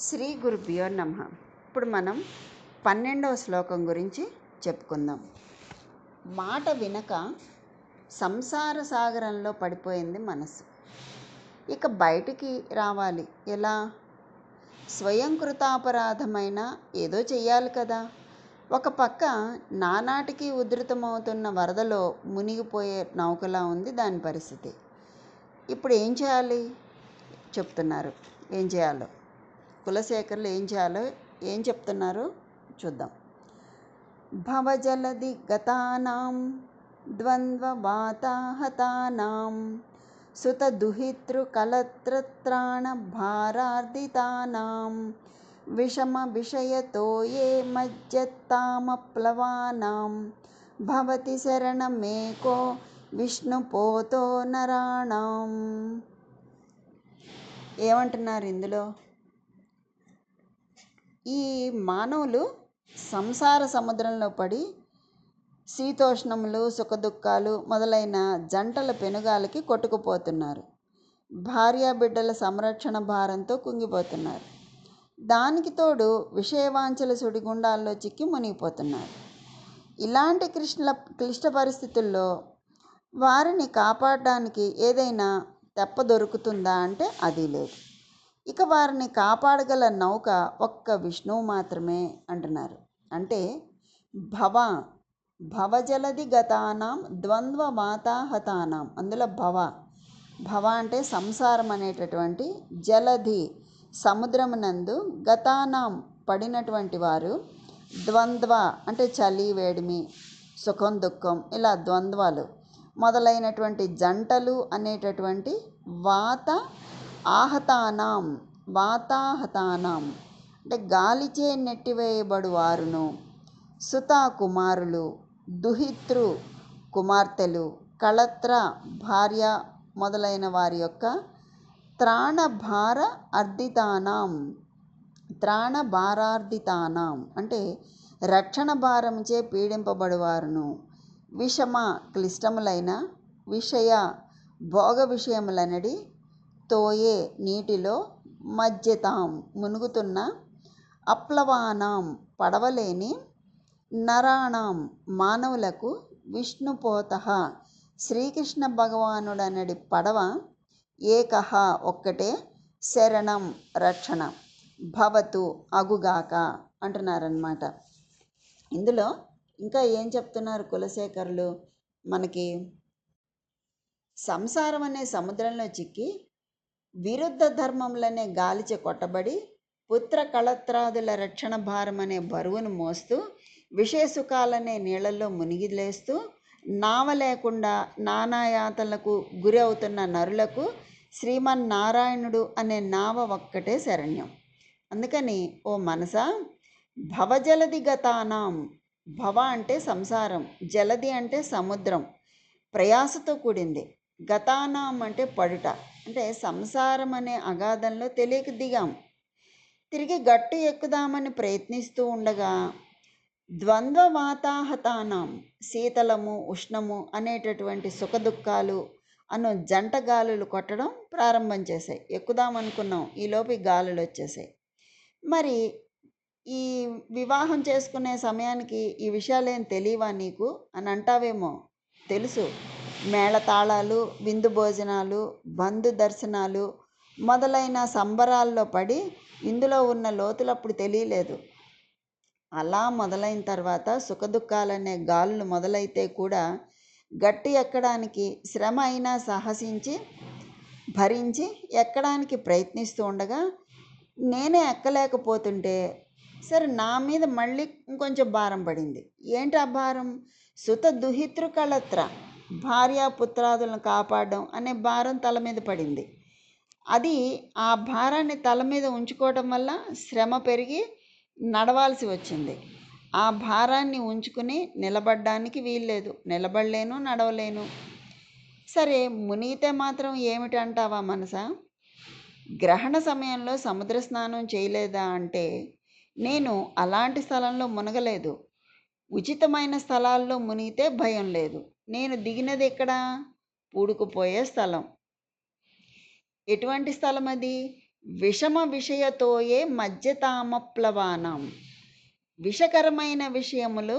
శ్రీ గురుభ్యో నమ. ఇప్పుడు మనం పన్నెండవ శ్లోకం గురించి చెప్పుకుందాం. మాట వినక సంసార సాగరంలో పడిపోయింది మనసు ఇక బయటికి రావాలి. ఎలా? స్వయం కృతాపరాధమైన ఏదో చెయ్యాలి కదా. ఒక పక్క నానాటికి ఉధృతమవుతున్న వరదలో మునిగిపోయే నౌకలా ఉంది దాని పరిస్థితి. ఇప్పుడు ఏం చేయాలి? చెప్తున్నారు. ఏం చేయాలో? కులశేఖర్లు ఏం చేయాలో ఏం చెప్తున్నారో చూద్దాం. భవజలది గతానాం ద్వంద్వవాతాహతానాం సుతదుహితృకలత్రత్రాణ భారార్దితానాం విషమ విషయతో ఏ మజ్జత్తామప్లవానాం భవతి శరణమేకో విష్ణుపోతో నరాణం. ఏమంటున్నారు ఇందులో? ఈ మానవులు సంసార సముద్రంలో పడి శీతోష్ణములు సుఖదుఖాలు మొదలైన జంటల పెనుగాలకి కొట్టుకుపోతున్నారు. భార్యాబిడ్డల సంరక్షణ భారంతో కుంగిపోతున్నారు. దానికి తోడు విషయవాంఛల సుడిగుండాల్లో చిక్కి మునిగిపోతున్నారు. ఇలాంటి కృష్ణ క్లిష్ట పరిస్థితుల్లో వారిని కాపాడడానికి ఏదైనా తెప్ప దొరుకుతుందా అంటే అది లేదు. ఇక వారిని కాపాడగల నౌక ఒక్క విష్ణువు మాత్రమే అంటున్నారు. అంటే భవ భవజలది గతానాం ద్వంద్వ వాతాహతానాం. అందులో భవ భవ అంటే సంసారం అనేటటువంటి జలధి సముద్రమునందు గతానాం పడినటువంటి వారు ద్వంద్వ అంటే చలి వేడిమి సుఖం దుఃఖం ఇలా ద్వంద్వాలు. మొదలైనటువంటి జంటలు అనేటటువంటి వాత ఆహతానాం వాతాహతానాం. అంటే గాలిచే నెట్టివేయబడు వారును సుతా కుమారులు దుహితృ కుమార్తెలు కళత్ర భార్య మొదలైన వారి యొక్క త్రాణభార అర్ధితానాం. త్రాణభారార్ధితానాం అంటే రక్షణ భారముచే పీడింపబడువారును. విషమ క్లిష్టములైన విషయ భోగ విషయములనడి తోయే నీటిలో మజ్జతాం మునుగుతున్న అప్లవానాం పడవలేని నరాణం మానవులకు విష్ణుపోత. శ్రీకృష్ణ భగవానుడనడి పడవ ఏకహ ఒక్కటే శరణం రక్షణ. భవతు అగుగాక అంటున్నారనమాట ఇందులో ఇంకా ఏం చెప్తున్నారు కులశేఖరులు? మనకి సంసారం అనే సముద్రంలో చిక్కి విరుద్ధ ధర్మములనే గాలిచి కొట్టబడి పుత్ర కళత్రాదుల రక్షణ భారం అనే బరువును మోస్తూ విషయసుఖాలనే నీళ్ళలో మునిగిలేస్తూ నావ లేకుండా నానాయాతలకు గురి అవుతున్న నరులకు శ్రీమన్నారాయణుడు అనే నావ ఒక్కటే శరణ్యం. అందుకని ఓ మనసా భవజలది గతానాం భవ అంటే సంసారం జలది అంటే సముద్రం ప్రయాసతో కూడింది. గతానాం అంటే పడుట. అంటే సంసారం అనే అగాధంలో తెలియక దిగాం. తిరిగి గట్టు ఎక్కుదామని ప్రయత్నిస్తూ ఉండగా ద్వంద్వ వాతాహతానం శీతలము ఉష్ణము అనేటటువంటి సుఖదుఖాలు అను జంట గాలులు కొట్టడం ప్రారంభం చేశాయి. ఎక్కుదామనుకున్నాం. ఈలోపు ఈ గాలులు వచ్చేసాయి మరి ఈ వివాహం చేసుకునే సమయానికి ఈ విషయాలేం తెలియవా నీకు? అని అంటావేమో. తెలుసు. మేళతాళాలు విందు భోజనాలు బంధు దర్శనాలు మొదలైన సంబరాల్లో పడి ఇందులో ఉన్న లోతులు అప్పుడు తెలియలేదు. అలా మొదలైన తర్వాత సుఖదుఖాలనే గాలులు మొదలైతే కూడా గట్టి ఎక్కడానికి శ్రమ అయినా సాహసించి భరించి ఎక్కడానికి ప్రయత్నిస్తూ ఉండగా నేనే ఎక్కలేకపోతుంటే సరే నా మీద మళ్ళీ ఇంకొంచెం భారం పడింది. ఏంటి ఆ భారం? సుత దుహితృ కళత్ర. భార్య పుత్రాదులను కాపాడడం అనే భారం తల మీద పడింది. అది ఆ భారాన్ని తల మీద ఉంచుకోవడం వల్ల శ్రమ పెరిగి నడవాల్సి వచ్చింది. ఆ భారాన్ని ఉంచుకుని నిలబడడానికి వీల్లేదు. నిలబడలేను నడవలేను. సరే మునిగితే మాత్రం ఏమిటంటావా మనసా? గ్రహణ సమయంలో సముద్ర స్నానం చేయలేదా అంటే నేను అలాంటి స్థలంలో మునగలేదు. ఉచితమైన స్థలాల్లో మునిగితే భయం లేదు. నేను దిగినది ఎక్కడ? పూడుకుపోయే స్థలం. ఎటువంటి స్థలం అది? విషమ విషయతోయే మధ్యతామప్లవానం. విషకరమైన విషయములు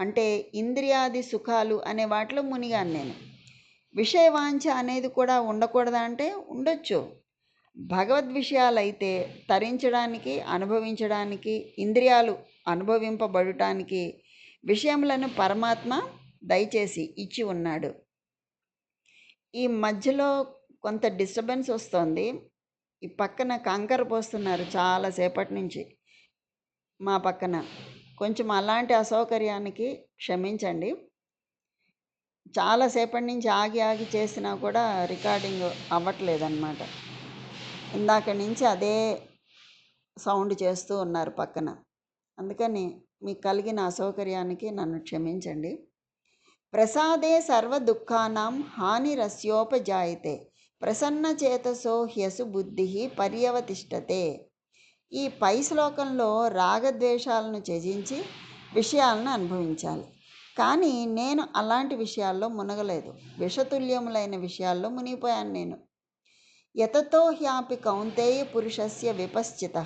అంటే ఇంద్రియాది సుఖాలు అనే వాటిలో మునిగాను నేను. విషయవాంఛ అనేది కూడా ఉండకూడదా అంటే ఉండొచ్చు. భగవద్ విషయాలైతే తరించడానికి అనుభవించడానికి ఇంద్రియాలు అనుభవింపబడటానికి విషయములను పరమాత్మ దయచేసి ఇచ్చి ఉన్నాడు. ఈ మధ్యలో కొంత డిస్టర్బెన్స్ వస్తుంది. ఈ పక్కన కంకర పోస్తున్నారు చాలాసేపటి నుంచి. మా పక్కన. కొంచెం అలాంటి అసౌకర్యానికి క్షమించండి. చాలాసేపటి నుంచి ఆగి ఆగి చేసినా కూడా రికార్డింగ్ అవ్వట్లేదన్నమాట. ఇందాక నుంచి అదే సౌండ్ చేస్తూ ఉన్నారు పక్కన. అందుకని మీకు కలిగిన అసౌకర్యానికి నన్ను క్షమించండి. ప్రసాదే సర్వ దుఃఖానాం హానిరస్యోపజాయితే. ప్రసన్న చేతసో హ్యసు బుద్ధి పర్యవతిష్టతే. ఈ పై శ్లోకంలో రాగద్వేషాలను త్యజించి విషయాలను అనుభవించాలి. కానీ నేను అలాంటి విషయాల్లో మునగలేదు. విషతుల్యములైన విషయాల్లో మునిగిపోయాను నేను. యతతో హ్యాపి కౌంతేయ పురుషస్య విపశ్చిత.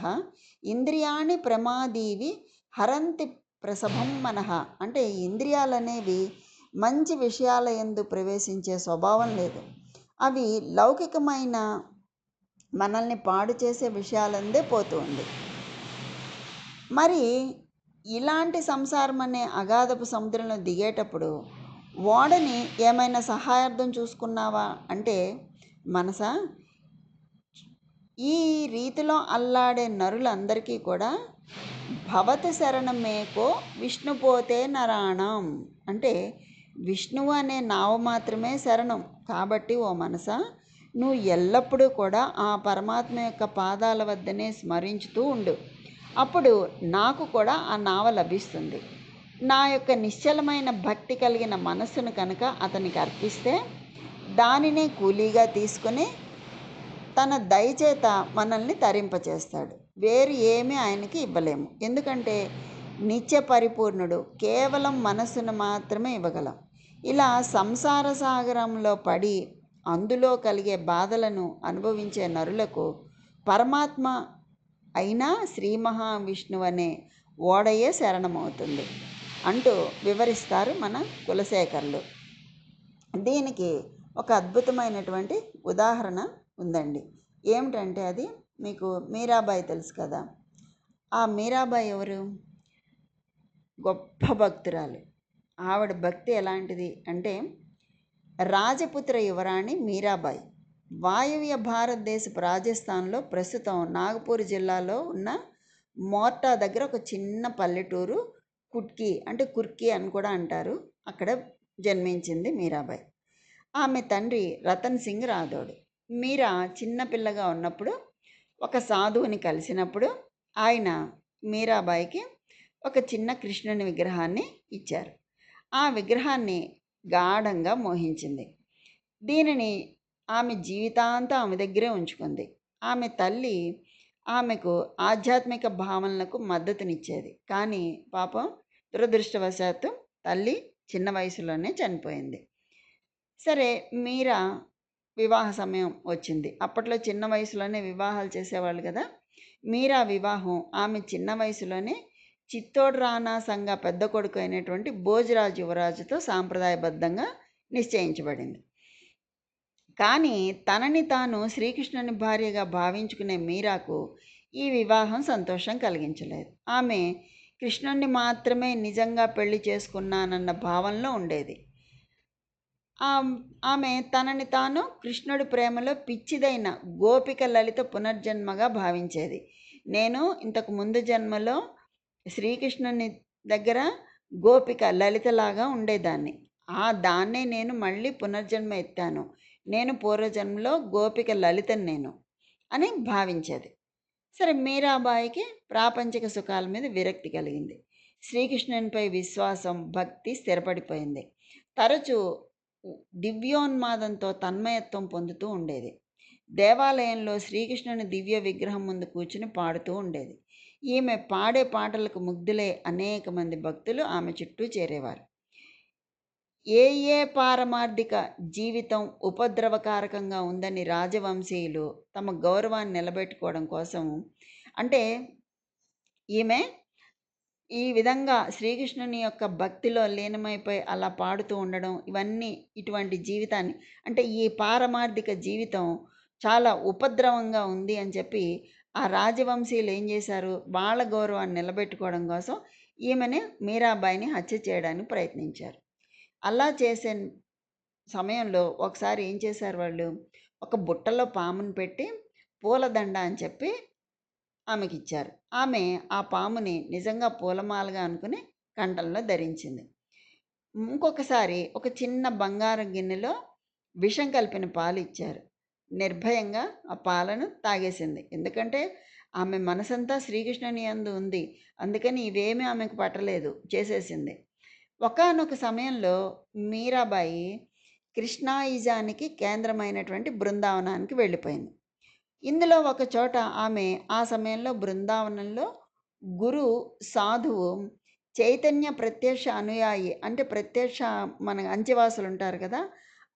ఇంద్రియాణి ప్రమాదీవి హరంతి ప్రసభం మనః. అంటే ఇంద్రియాలనేవి మంచి విషయాల ఎందు ప్రవేశించే స్వభావం లేదు. అవి లౌకికమైన మనల్ని పాడు చేసే విషయాలందే పోతూ ఉంది. మరి ఇలాంటి సంసారం అనే అగాధపు సముద్రంలో దిగేటప్పుడు ఓడని ఏమైనా సహాయార్థం చూసుకున్నావా? అంటే మనసా? ఈ రీతిలో అల్లాడే నరులందరికీ కూడా భవతి శరణమేకో విష్ణుపోతే నరాణం. అంటే విష్ణువు అనే నావ మాత్రమే శరణం. కాబట్టి ఓ మనస నువ్వు ఎల్లప్పుడూ కూడా ఆ పరమాత్మ యొక్క పాదాల వద్దనే స్మరించుతూ ఉండు. అప్పుడు నాకు కూడా ఆ నావ లభిస్తుంది. నా యొక్క నిశ్చలమైన భక్తి కలిగిన మనస్సును కనుక అతనికి అర్పిస్తే దానినే కూలీగా తీసుకొని తన దయచేత మనల్ని తరింపచేస్తాడు. వేరు ఏమీ ఆయనకి ఇవ్వలేము. ఎందుకంటే నిత్య పరిపూర్ణుడు కేవలం మనస్సును మాత్రమే ఇవ్వగలం. ఇలా సంసార సాగరంలో పడి అందులో కలిగే బాధలను అనుభవించే నరులకు పరమాత్మ అయినా శ్రీ మహావిష్ణువు అనే ఓడయే శరణమవుతుంది అంటూ వివరిస్తారు మన కులశేఖరులు. దీనికి ఒక అద్భుతమైనటువంటి ఉదాహరణ ఉందండి. ఏమిటంటే అది మీకు మీరాబాయి తెలుసు కదా. ఆ మీరాబాయి ఎవరు? గొప్ప భక్తురాలు. ఆవిడ భక్తి ఎలాంటిది అంటే రాజపుత్ర యువరాణి మీరాబాయి. వాయువ్య భారతదేశపు రాజస్థాన్లో ప్రస్తుతం నాగపూర్ జిల్లాలో ఉన్న మోర్టా దగ్గర ఒక చిన్న పల్లెటూరు కుట్కి అంటే కుర్కి అని కూడా అంటారు. అక్కడ జన్మించింది మీరాబాయి. ఆమె తండ్రి రతన్ సింగ్ రాథోడ్. మీరా చిన్నపిల్లగా ఉన్నప్పుడు ఒక సాధువుని కలిసినప్పుడు ఆయన మీరాబాయికి ఒక చిన్న కృష్ణుని విగ్రహాన్ని ఇచ్చారు. ఆ విగ్రహాన్ని గాఢంగా మోహించింది. దీనిని ఆమె జీవితాంతం ఆమె దగ్గరే ఉంచుకుంది. ఆమె తల్లి ఆమెకు ఆధ్యాత్మిక భావనలకు మద్దతునిచ్చేది. కానీ పాపం దురదృష్టవశాత్తు తల్లి చిన్న వయసులోనే చనిపోయింది. సరే మీరా వివాహ సమయం వచ్చింది. అప్పట్లో చిన్న వయసులోనే వివాహాలు చేసేవాళ్ళు కదా. మీరా వివాహం ఆమె చిన్న వయసులోనే చిత్తోడు రాణా సంఘ పెద్ద కొడుకు అయినటువంటి భోజరాజు యువరాజుతో సాంప్రదాయబద్ధంగా నిశ్చయించబడింది. కానీ తనని తాను శ్రీకృష్ణుని భార్యగా భావించుకునే మీరాకు ఈ వివాహం సంతోషం కలిగించలేదు. ఆమె కృష్ణుణ్ణి మాత్రమే నిజంగా పెళ్ళి చేసుకున్నానన్న భావనలో ఉండేది. ఆమె తనని తాను కృష్ణుడి ప్రేమలో పిచ్చిదైన గోపిక లలిత పునర్జన్మగా భావించేది. నేను ఇంతకు ముందు జన్మలో శ్రీకృష్ణుని దగ్గర గోపిక లలితలాగా ఉండేదాన్ని. ఆ దాన్నే నేను మళ్ళీ పునర్జన్మ ఎత్తాను. నేను పూర్వజన్మలో గోపిక లలితని నేను అని భావించేది. సరే మీరాబాయికి ప్రాపంచిక సుఖాల మీద విరక్తి కలిగింది. శ్రీకృష్ణునిపై విశ్వాసం భక్తి స్థిరపడిపోయింది. తరచూ దివ్యోన్మాదంతో తన్మయత్వం పొందుతూ ఉండేది. దేవాలయంలో శ్రీకృష్ణుని దివ్య విగ్రహం ముందు కూర్చుని పాడుతూ ఉండేది. ఈమె పాడే పాటలకు ముగ్ధులై అనేక మంది భక్తులు ఆమె చుట్టూ చేరేవారు. ఏ ఏ పారమార్థిక జీవితం ఉపద్రవకారకంగా ఉందని రాజవంశీయులు తమ గౌరవాన్ని నిలబెట్టుకోవడం కోసం అంటే ఈమె ఈ విధంగా శ్రీకృష్ణుని యొక్క భక్తిలో లీనమైపోయి అలా పాడుతూ ఉండడం ఇవన్నీ ఇటువంటి జీవితాన్ని అంటే ఈ పారమార్థిక జీవితం చాలా ఉపద్రవంగా ఉంది అని చెప్పి ఆ రాజవంశీయులు ఏం చేశారు? వాళ్ళ గౌరవాన్ని నిలబెట్టుకోవడం కోసం ఈమెని మీరాబాయిని హత్య చేయడానికి ప్రయత్నించారు. అలా చేసే సమయంలో ఒకసారి ఏం చేశారు వాళ్ళు? ఒక బుట్టలో పామును పెట్టి పూలదండ అని చెప్పి ఆమెకి ఇచ్చారు ఆమె ఆ పాముని నిజంగా పూలమాలగా అనుకుని కంఠంలో ధరించింది. ఇంకొకసారి ఒక చిన్న బంగారు గిన్నెలో విషం కలిపిన పాలు ఇచ్చారు. నిర్భయంగా ఆ పాలను తాగేసింది. ఎందుకంటే ఆమె మనసంతా శ్రీకృష్ణుని అందు ఉంది. అందుకని ఇవేమీ ఆమెకు పట్టలేదు. చేసేసింది. ఒకానొక సమయంలో మీరాబాయి కృష్ణాయిజానికి కేంద్రమైనటువంటి బృందావనానికి వెళ్ళిపోయింది. ఇందులో ఒక చోట ఆమె ఆ సమయంలో బృందావనంలో గురు సాధువు చైతన్య ప్రత్యక్ష అనుయాయి అంటే ప్రత్యక్ష మన అంచెవాసులు ఉంటారు కదా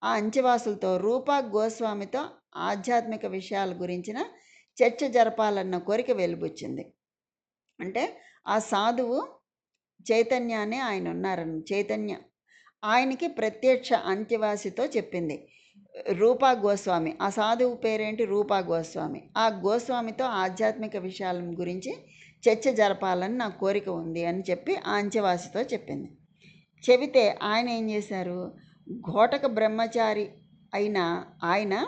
ఆ అంచెవాసులతో రూపా గోస్వామితో ఆధ్యాత్మిక విషయాల గురించిన చర్చ జరపాలన్న కోరిక వెలుబుచ్చింది. అంటే ఆ సాధువు చైతన్య అని ఆయన ఉన్నారని చైతన్య ఆయనకి ప్రత్యక్ష అంత్యవాసితో చెప్పింది. రూపా గోస్వామి ఆ సాధువు పేరేంటి? రూపా గోస్వామి. ఆ గోస్వామితో ఆధ్యాత్మిక విషయాల గురించి చర్చ జరపాలని నా కోరిక ఉంది అని చెప్పి ఆ అంచెవాసితో చెప్పింది. చెబితే ఆయన ఏం చేశారు? ఘోటక బ్రహ్మచారి అయిన ఆయన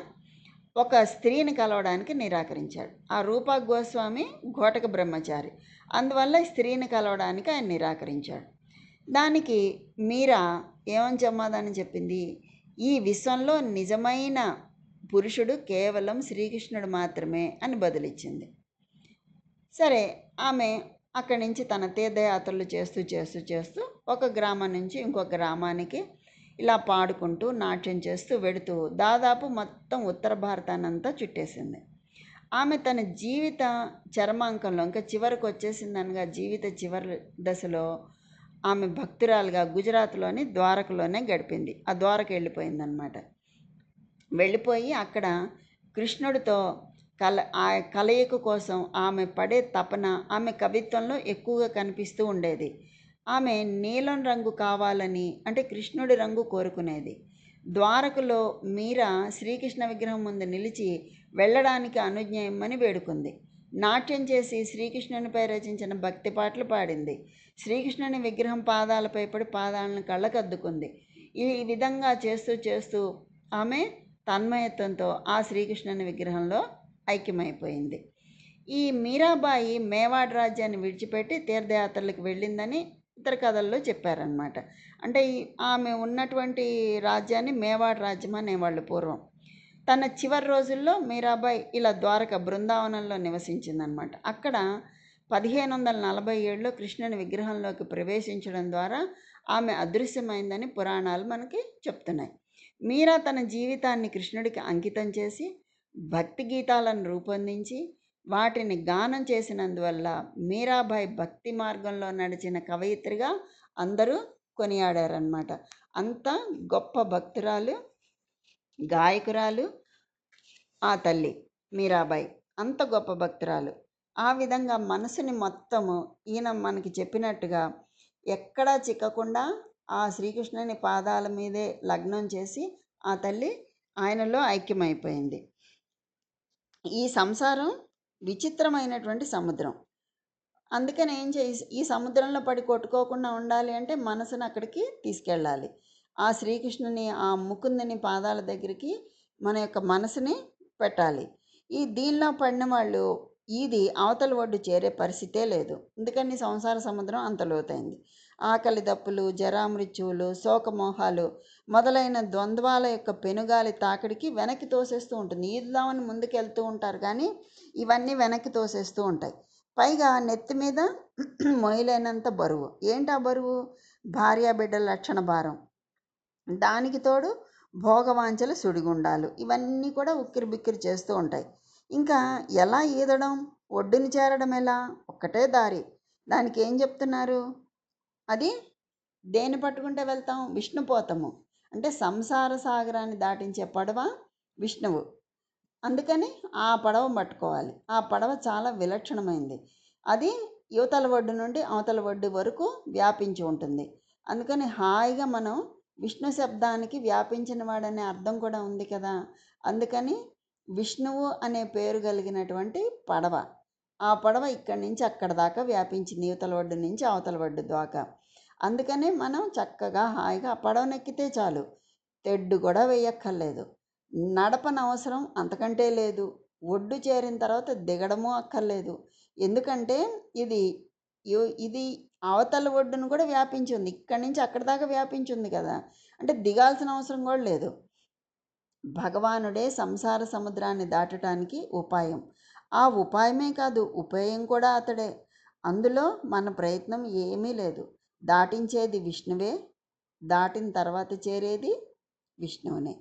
ఒక స్త్రీని కలవడానికి నిరాకరించాడు. ఆ రూపా గోస్వామి ఘోటక బ్రహ్మచారి. అందువల్ల స్త్రీని కలవడానికి ఆయన నిరాకరించాడు. దానికి మీరా ఏమని సమాధానం చెప్పింది? ఈ విశ్వంలో నిజమైన పురుషుడు కేవలం శ్రీకృష్ణుడు మాత్రమే అని బదులిచ్చింది. సరే ఆమె అక్కడి నుంచి తన తీర్థయాత్రలు చేస్తూ చేస్తూ చేస్తూ ఒక గ్రామం నుంచి ఇంకొక గ్రామానికి ఇలా పాడుకుంటూ నాట్యం చేస్తూ వెడుతూ దాదాపు మొత్తం ఉత్తర భారతానంతా చుట్టేసింది. ఆమె తన జీవిత చరమాంకంలో ఇంకా చివరికి వచ్చేసింది అనగా జీవిత చివరి దశలో ఆమె భక్తురాలుగా గుజరాత్లోని ద్వారకలోనే గడిపింది. ఆ ద్వారక వెళ్ళిపోయిందనమాట. వెళ్ళిపోయి అక్కడ కృష్ణుడితో కల ఆ కలయిక కోసం ఆమె పడే తపన ఆమె కవిత్వంలో ఎక్కువగా కనిపిస్తూ ఉండేది. ఆమె నీలం రంగు కావాలని అంటే కృష్ణుడి రంగు కోరుకునేది. ద్వారకలో మీరా శ్రీకృష్ణ విగ్రహం ముందు నిలిచి వెళ్ళడానికి అనుజ్ఞ ఇమ్మని వేడుకుంది. నాట్యం చేసి శ్రీకృష్ణునిపై రచించిన భక్తి పాటలు పాడింది. శ్రీకృష్ణుని విగ్రహం పాదాలపై పడి పాదాలను కళ్ళకద్దుకుంది. ఈ విధంగా చేస్తూ చేస్తూ ఆమె తన్మయత్వంతో ఆ శ్రీకృష్ణుని విగ్రహంలో ఐక్యమైపోయింది. ఈ మీరాబాయి మేవాడ్ రాజ్యాన్ని విడిచిపెట్టి తీర్థయాత్రలకు వెళ్ళిందని ఇద్దరు కథల్లో చెప్పారనమాట అంటే ఈ ఆమె ఉన్నటువంటి రాజ్యాన్ని మేవాడ్ రాజ్యం అనేవాళ్ళు పూర్వం. తన చివరి రోజుల్లో మీరాబాయి ఇలా ద్వారక బృందావనంలో నివసించిందనమాట అక్కడ పదిహేను వందల నలభై ఏడులో కృష్ణుని విగ్రహంలోకి ప్రవేశించడం ద్వారా ఆమె అదృశ్యమైందని పురాణాలు మనకి చెప్తున్నాయి. మీరా తన జీవితాన్ని కృష్ణుడికి అంకితం చేసి భక్తి గీతాలను రూపొందించి వాటిని గానం చేసినందువల్ల మీరాబాయి భక్తి మార్గంలో నడిచిన కవయిత్రిగా అందరూ కొనియాడారనమాట అంత గొప్ప భక్తురాలు గాయకురాలు ఆ తల్లి మీరాబాయి. అంత గొప్ప భక్తురాలు. ఆ విధంగా మనసుని మొత్తము ఈయన మనకి చెప్పినట్టుగా ఎక్కడా చిక్కకుండా ఆ శ్రీకృష్ణుని పాదాల మీదే లగ్నం చేసి ఆ తల్లి ఆయనలో ఐక్యమైపోయింది. ఈ సంసారం విచిత్రమైనటువంటి సముద్రం. అందుకని ఏం చేసి ఈ సముద్రంలో పడి కొట్టుకోకుండా ఉండాలి అంటే మనసును అక్కడికి తీసుకెళ్ళాలి. ఆ శ్రీకృష్ణుని ఆ ముకుందని పాదాల దగ్గరికి మన యొక్క మనసుని పెట్టాలి. ఈ దీనిలో పడిన వాళ్ళు ఇది అవతల ఒడ్డు చేరే పరిస్థితే లేదు. ఎందుకని సంసార సముద్రం అంత లోతైంది. ఆకలి దప్పులు జరామృత్యువులు శోకమోహాలు మొదలైన ద్వంద్వాల యొక్క పెనుగాలి తాకిడికి వెనక్కి తోసేస్తూ ఉంటుంది. నీదుదామని ముందుకు వెళ్తూ ఉంటారు కానీ ఇవన్నీ వెనక్కి తోసేస్తూ ఉంటాయి. పైగా నెత్తి మీద మొయ్యలేనంత బరువు. ఏంటి ఆ బరువు? భార్య బిడ్డల లక్షణ భారం. దానికి తోడు భోగవాంఛల సుడిగుండాలు. ఇవన్నీ కూడా ఉక్కిరి బిక్కిరి చేస్తూ ఉంటాయి. ఇంకా ఎలా ఈదడం? ఒడ్డుని చేరడం ఎలా? ఒక్కటే దారి. దానికి ఏం చెప్తున్నారు? అది దేన్ని పట్టుకుంటే వెళ్తాం? విష్ణుపోతము. అంటే సంసార సాగరాన్ని దాటించే పడవ విష్ణువు. అందుకని ఆ పడవ పట్టుకోవాలి. ఆ పడవ చాలా విలక్షణమైంది. అది యువతల ఒడ్డు నుండి అవతల ఒడ్డు వరకు వ్యాపించి ఉంటుంది. అందుకని హాయిగా మనం విష్ణు శబ్దానికి వ్యాపించిన వాడనే అర్థం కూడా ఉంది కదా. అందుకని విష్ణువు అనే పేరు కలిగినటువంటి పడవ. ఆ పడవ ఇక్కడి నుంచి అక్కడ దాకా వ్యాపించింది. యువతల ఒడ్డు నుంచి అవతల ఒడ్డు దాకా. అందుకనే మనం చక్కగా హాయిగా పడవనెక్కితే చాలు. తెడ్డు కూడా వేయక్కర్లేదు నడపన అవసరం అంతకంటే లేదు. ఒడ్డు చేరిన తర్వాత దిగడము అక్కర్లేదు. ఎందుకంటే ఇది ఇది అవతల ఒడ్డును కూడా వ్యాపించింది. ఇక్కడి నుంచి అక్కడి దాకా వ్యాపించింది కదా. అంటే దిగాల్సిన అవసరం కూడా లేదు. భగవానుడే సంసార సముద్రాన్ని దాటడానికి ఉపాయం. ఆ ఉపాయమే కాదు ఉపాయం కూడా అతడే. అందులో మన ప్రయత్నం ఏమీ లేదు. దాటించేది విష్ణువే దాటిన తర్వాత చేరేది విష్ణువునే.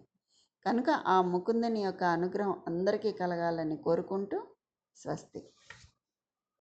కనుక ఆ ముకుందుని యొక్క అనుగ్రహం అందరికీ కలగాలని కోరుకుంటూ స్వస్తి.